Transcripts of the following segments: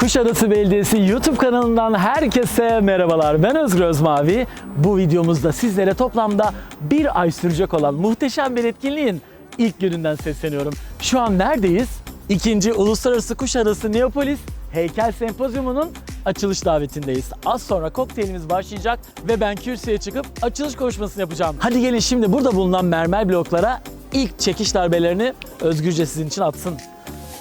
Kuşadası Belediyesi YouTube kanalından herkese merhabalar. Ben Özgür Özmavi. Bu videomuzda sizlere toplamda bir ay sürecek olan muhteşem bir etkinliğin ilk gününden sesleniyorum. Şu an neredeyiz? İkinci Uluslararası Kuşadası Neopolis Heykel Sempozyumu'nun açılış davetindeyiz. Az sonra kokteylimiz başlayacak ve ben kürsüye çıkıp açılış konuşmasını yapacağım. Hadi gelin şimdi burada bulunan mermer bloklara ilk çekiş darbelerini özgürce sizin için atsın.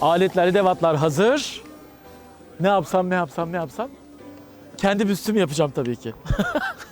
Aletler, edevatlar hazır. Ne yapsam, ne yapsam, ne yapsam? Kendi büstümü yapacağım tabii ki.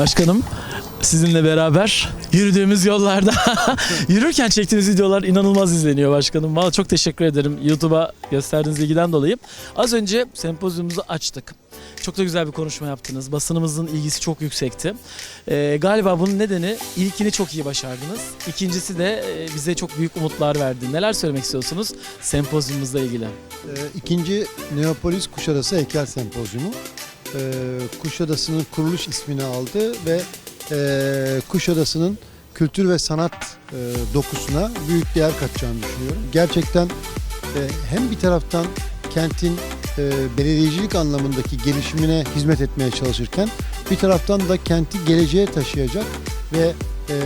Başkanım sizinle beraber yürüdüğümüz yollarda yürürken çektiğimiz videolar inanılmaz izleniyor başkanım. Valla çok teşekkür ederim YouTube'a gösterdiğiniz ilgiden dolayı. Az önce sempozyumumuzu açtık. Çok da güzel bir konuşma yaptınız. Basınımızın ilgisi çok yüksekti. Ee, galiba bunun nedeni ilkini çok iyi başardınız. İkincisi de e, bize çok büyük umutlar verdi. Neler söylemek istiyorsunuz sempozyumumuzla ilgili? Ee, İkinci Neopolis Kuşadası Heykel Sempozyumu. Ee, Kuşadası'nın kuruluş ismini aldı ve e, Kuşadası'nın kültür ve sanat e, dokusuna büyük değer katacağını düşünüyorum. Gerçekten e, hem bir taraftan kentin e, belediyecilik anlamındaki gelişimine hizmet etmeye çalışırken bir taraftan da kenti geleceğe taşıyacak ve e,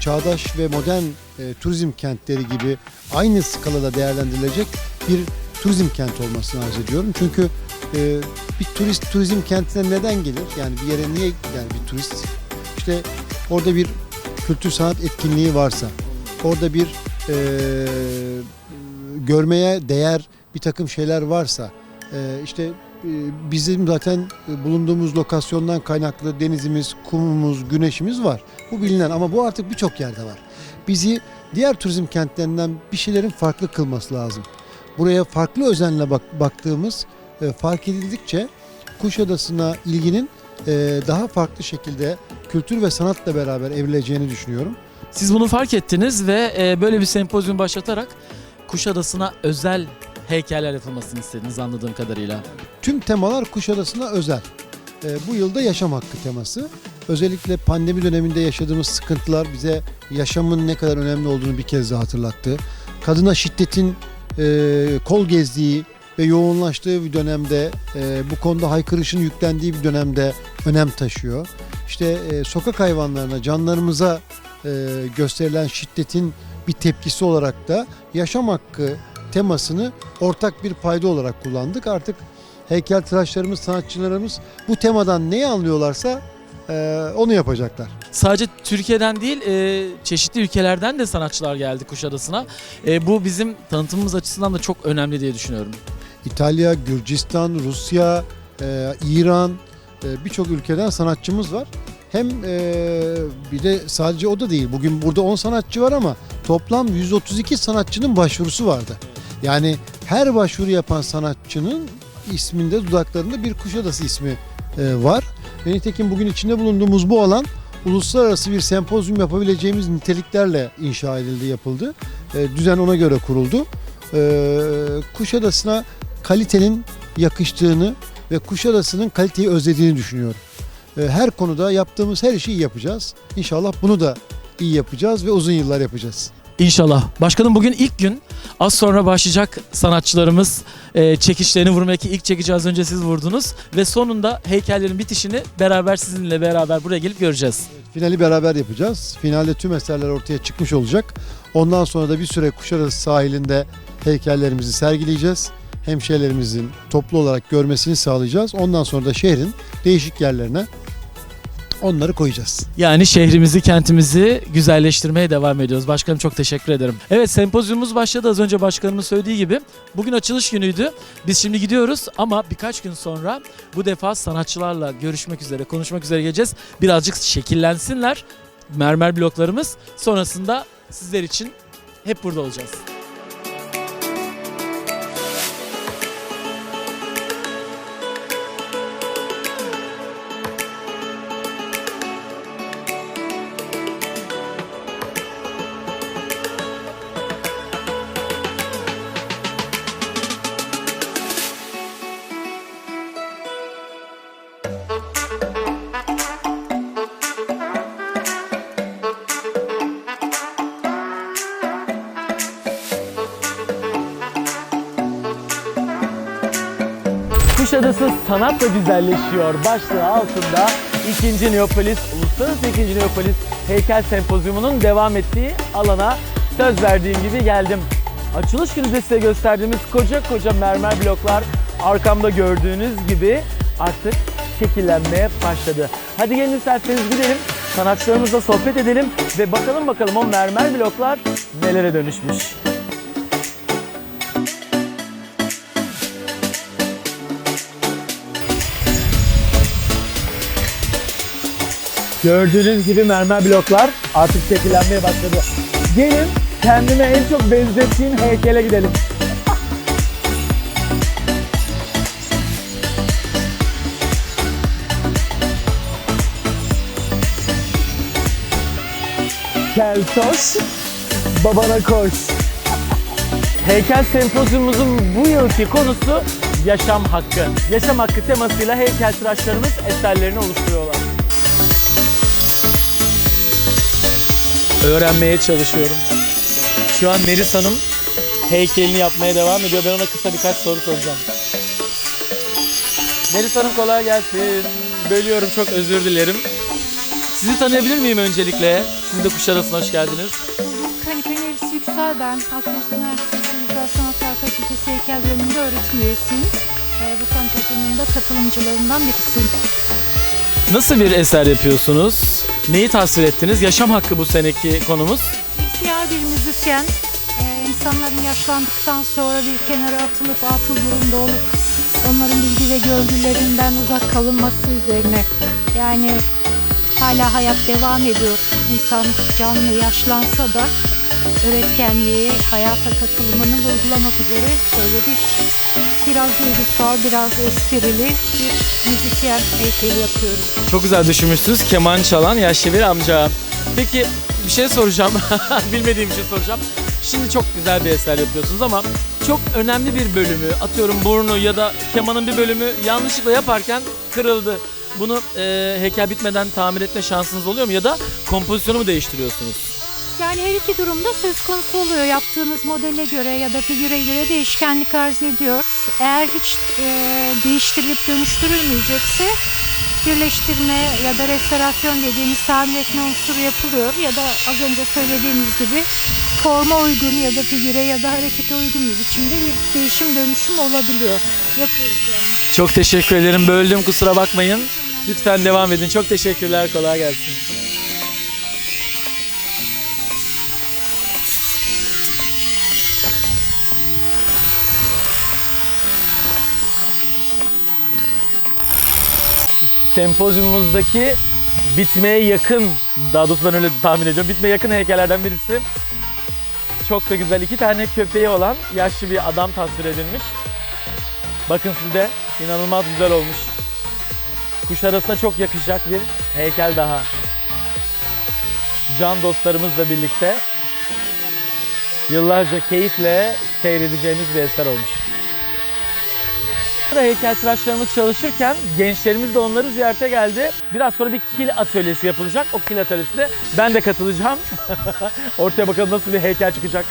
çağdaş ve modern e, turizm kentleri gibi aynı skalada değerlendirilecek bir turizm kenti olmasını arz ediyorum. Çünkü e, bir turist turizm kentine neden gelir? Yani bir yere niye gider bir turist? İşte orada bir kültür sanat etkinliği varsa, orada bir e, görmeye değer bir takım şeyler varsa, e, işte bizim zaten bulunduğumuz lokasyondan kaynaklı denizimiz, kumumuz, güneşimiz var. Bu bilinen ama bu artık birçok yerde var. Bizi diğer turizm kentlerinden bir şeylerin farklı kılması lazım. Buraya farklı özenle bak, baktığımız e, fark edildikçe Kuşadası'na ilginin e, daha farklı şekilde kültür ve sanatla beraber evrileceğini düşünüyorum. Siz bunu fark ettiniz ve e, böyle bir sempozyum başlatarak Kuşadası'na özel heykeller yapılmasını istediniz anladığım kadarıyla. Tüm temalar Kuşadası'na özel. E, bu yılda yaşam hakkı teması. Özellikle pandemi döneminde yaşadığımız sıkıntılar bize yaşamın ne kadar önemli olduğunu bir kez daha hatırlattı. Kadına şiddetin e, kol gezdiği ve yoğunlaştığı bir dönemde, e, bu konuda haykırışın yüklendiği bir dönemde önem taşıyor. İşte e, sokak hayvanlarına, canlarımıza e, gösterilen şiddetin bir tepkisi olarak da yaşam hakkı temasını ortak bir payda olarak kullandık. Artık heykeltıraşlarımız, sanatçılarımız bu temadan neyi anlıyorlarsa e, onu yapacaklar. Sadece Türkiye'den değil e, çeşitli ülkelerden de sanatçılar geldi Kuşadası'na. E, bu bizim tanıtımımız açısından da çok önemli diye düşünüyorum. İtalya, Gürcistan, Rusya, e, İran e, birçok ülkeden sanatçımız var. Hem e, bir de sadece o da değil. Bugün burada 10 sanatçı var ama toplam 132 sanatçının başvurusu vardı. Yani her başvuru yapan sanatçının isminde dudaklarında bir Kuşadası ismi e, var. Ve nitekim bugün içinde bulunduğumuz bu alan uluslararası bir sempozyum yapabileceğimiz niteliklerle inşa edildi, yapıldı. E, düzen ona göre kuruldu. E, Kuşadası'na kalitenin yakıştığını ve Kuşadası'nın kaliteyi özlediğini düşünüyorum. E, Her konuda yaptığımız her işi iyi yapacağız. İnşallah bunu da iyi yapacağız ve uzun yıllar yapacağız. İnşallah. Başkanım bugün ilk gün. Az sonra başlayacak sanatçılarımız e, çekişlerini vurmaya ki ilk çekici az önce siz vurdunuz. Ve sonunda heykellerin bitişini beraber sizinle beraber buraya gelip göreceğiz. Finali beraber yapacağız. Finalde tüm eserler ortaya çıkmış olacak. Ondan sonra da bir süre Kuşadası sahilinde heykellerimizi sergileyeceğiz. Hemşehrilerimizin toplu olarak görmesini sağlayacağız. Ondan sonra da şehrin değişik yerlerine onları koyacağız. Yani şehrimizi, kentimizi güzelleştirmeye devam ediyoruz. Başkanım çok teşekkür ederim. Evet sempozyumumuz başladı az önce başkanımın söylediği gibi. Bugün açılış günüydü. Biz şimdi gidiyoruz ama birkaç gün sonra bu defa sanatçılarla görüşmek üzere, konuşmak üzere geleceğiz. Birazcık şekillensinler mermer bloklarımız. Sonrasında sizler için hep burada olacağız. Kuşadası sanatla güzelleşiyor başlığı altında 2. Neopolis, Uluslararası 2. Neopolis Heykel Sempozyumu'nun devam ettiği alana söz verdiğim gibi geldim. Açılış günü de size gösterdiğimiz koca koca mermer bloklar arkamda gördüğünüz gibi artık şekillenmeye başladı. Hadi gelin isterseniz gidelim, sanatçılarımızla sohbet edelim ve bakalım bakalım o mermer bloklar nelere dönüşmüş. Gördüğünüz gibi mermer bloklar artık şekillenmeye başladı. Gelin kendime en çok benzettiğim heykele gidelim. Keltoş, babana koş. Heykel sempozyumumuzun bu yılki konusu yaşam hakkı. Yaşam hakkı temasıyla heykeltıraşlarımız eserlerini oluşturuyorlar. Öğrenmeye çalışıyorum. Şu an Meris Hanım heykelini yapmaya devam ediyor. Ben ona kısa birkaç soru soracağım. Meris Hanım kolay gelsin. Bölüyorum çok özür dilerim. Sizi tanıyabilir miyim öncelikle? Siz de Kuşadası'na hoş geldiniz. Kanife Nerisi Yüksel ben. Akdeniz Üniversitesi Güzel Sanatlar Fakültesi Heykel Bölümünde öğretim üyesiyim. Ee, bu sanat okulunun da katılımcılarından birisiyim. Nasıl bir eser yapıyorsunuz? Neyi tasvir ettiniz? Yaşam hakkı bu seneki konumuz. Siyah bir müzisyen, e, insanların yaşlandıktan sonra bir kenara atılıp atıl durumda olup onların bilgi ve görgülerinden uzak kalınması üzerine. Yani hala hayat devam ediyor. İnsan canlı yaşlansa da öğretkenliği, hayata katılımını vurgulamak üzere böyle bir biraz duygusal, biraz esprili bir müzisyen heykeli yapıyoruz. Çok güzel düşünmüşsünüz. Keman çalan yaşlı bir amca. Peki bir şey soracağım. Bilmediğim bir şey soracağım. Şimdi çok güzel bir eser yapıyorsunuz ama çok önemli bir bölümü, atıyorum burnu ya da kemanın bir bölümü yanlışlıkla yaparken kırıldı. Bunu e, heykel bitmeden tamir etme şansınız oluyor mu ya da kompozisyonu mu değiştiriyorsunuz? Yani her iki durumda söz konusu oluyor. Yaptığınız modele göre ya da figüre göre değişkenlik arz ediyor. Eğer hiç e, değiştirilip dönüştürülmeyecekse birleştirme ya da restorasyon dediğimiz tamir etme unsuru yapılıyor. Ya da az önce söylediğimiz gibi forma uygun ya da figüre ya da harekete uygun bir biçimde bir değişim dönüşüm olabiliyor. Yapıyoruz yani. Çok teşekkür ederim. Böldüm kusura bakmayın. Lütfen devam edin. Çok teşekkürler. Kolay gelsin. Sempozyumumuzdaki bitmeye yakın, daha doğrusu ben öyle tahmin ediyorum, bitmeye yakın heykellerden birisi. Çok da güzel iki tane köpeği olan yaşlı bir adam tasvir edilmiş. Bakın sizde inanılmaz güzel olmuş. Kuş arasına çok yakışacak bir heykel daha. Can dostlarımızla birlikte yıllarca keyifle seyredeceğimiz bir eser olmuş. Burada heykeltıraşlarımız çalışırken gençlerimiz de onları ziyarete geldi. Biraz sonra bir kil atölyesi yapılacak. O kil atölyesine ben de katılacağım. Ortaya bakalım nasıl bir heykel çıkacak.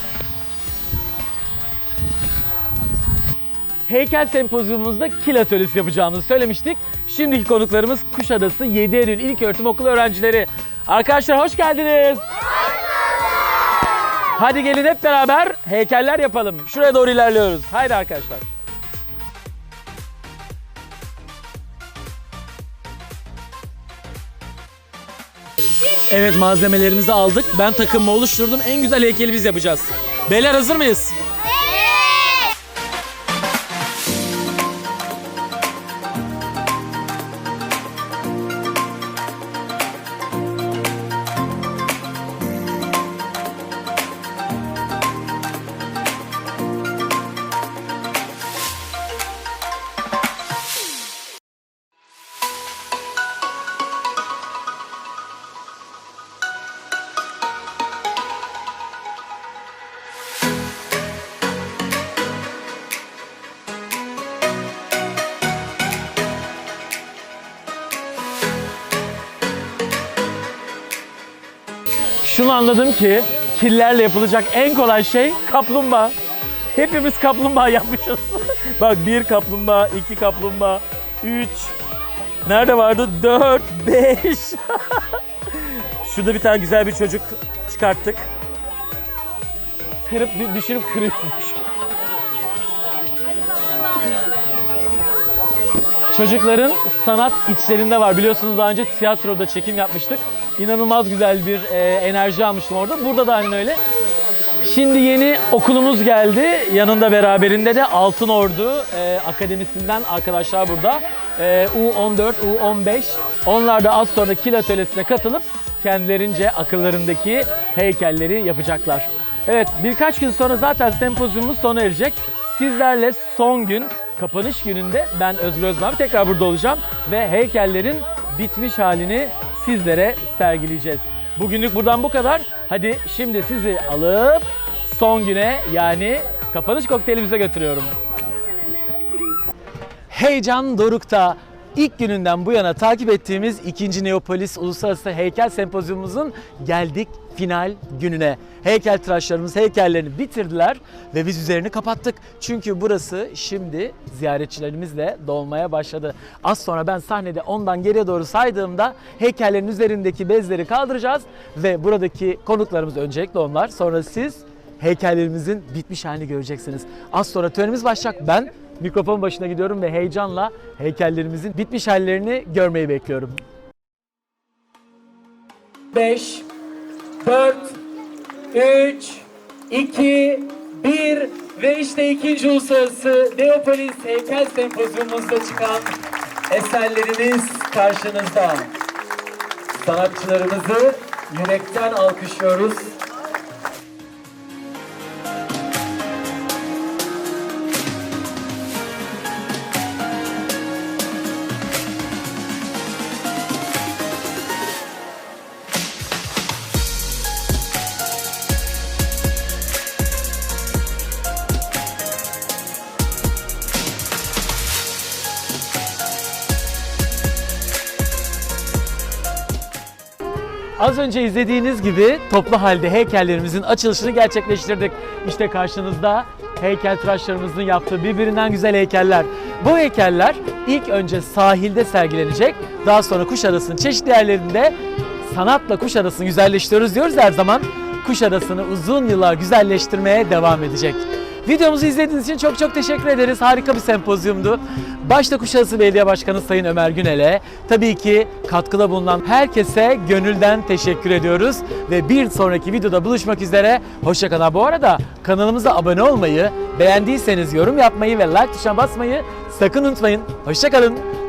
Heykel sempozyumumuzda kil atölyesi yapacağımızı söylemiştik. Şimdiki konuklarımız Kuşadası 7 Eylül İlköğretim Okulu öğrencileri. Arkadaşlar hoş geldiniz. Hadi gelin hep beraber heykeller yapalım. Şuraya doğru ilerliyoruz. Haydi arkadaşlar. Evet malzemelerimizi aldık. Ben takımımı oluşturdum. En güzel heykeli biz yapacağız. Beyler hazır mıyız? Şunu anladım ki killerle yapılacak en kolay şey kaplumbağa. Hepimiz kaplumbağa yapmışız. Bak bir kaplumbağa, iki kaplumbağa, üç. Nerede vardı? Dört, beş. Şurada bir tane güzel bir çocuk çıkarttık. Kırıp düşürüp kırıyormuş. Çocukların sanat içlerinde var. Biliyorsunuz daha önce tiyatroda çekim yapmıştık. İnanılmaz güzel bir e, enerji almıştım orada. Burada da aynen öyle. Şimdi yeni okulumuz geldi. Yanında beraberinde de Altın Ordu e, Akademisi'nden arkadaşlar burada. E, U14, U15. Onlar da az sonra kil atölyesine katılıp kendilerince akıllarındaki heykelleri yapacaklar. Evet birkaç gün sonra zaten sempozyumumuz sona erecek. Sizlerle son gün kapanış gününde ben Özgür Özmen tekrar burada olacağım ve heykellerin bitmiş halini sizlere sergileyeceğiz. Bugünlük buradan bu kadar. Hadi şimdi sizi alıp son güne yani kapanış kokteylimize götürüyorum. Heyecan Doruk'ta ilk gününden bu yana takip ettiğimiz 2. Neopolis Uluslararası Heykel Sempozyumumuzun geldik final gününe. Heykel tıraşlarımız heykellerini bitirdiler ve biz üzerini kapattık. Çünkü burası şimdi ziyaretçilerimizle dolmaya başladı. Az sonra ben sahnede ondan geriye doğru saydığımda heykellerin üzerindeki bezleri kaldıracağız ve buradaki konuklarımız öncelikle onlar sonra siz heykellerimizin bitmiş halini göreceksiniz. Az sonra törenimiz başlayacak. Ben mikrofon başına gidiyorum ve heyecanla heykellerimizin bitmiş hallerini görmeyi bekliyorum. 5 4 3 2 1 ve işte ikinci uluslararası Neopolis Heykel Sempozyumumuzda çıkan eserlerimiz karşınızda. Sanatçılarımızı yürekten alkışlıyoruz. Az önce izlediğiniz gibi toplu halde heykellerimizin açılışını gerçekleştirdik. İşte karşınızda heykeltıraşlarımızın yaptığı birbirinden güzel heykeller. Bu heykeller ilk önce sahilde sergilenecek. Daha sonra Kuşadası'nın çeşitli yerlerinde sanatla Kuşadası'nı güzelleştiriyoruz diyoruz her zaman. Kuşadası'nı uzun yıllar güzelleştirmeye devam edecek. Videomuzu izlediğiniz için çok çok teşekkür ederiz. Harika bir sempozyumdu. Başta Kuşadası Belediye Başkanı Sayın Ömer Günel'e, tabii ki katkıda bulunan herkese gönülden teşekkür ediyoruz. Ve bir sonraki videoda buluşmak üzere. Hoşçakalın. Bu arada kanalımıza abone olmayı, beğendiyseniz yorum yapmayı ve like tuşuna basmayı sakın unutmayın. Hoşçakalın.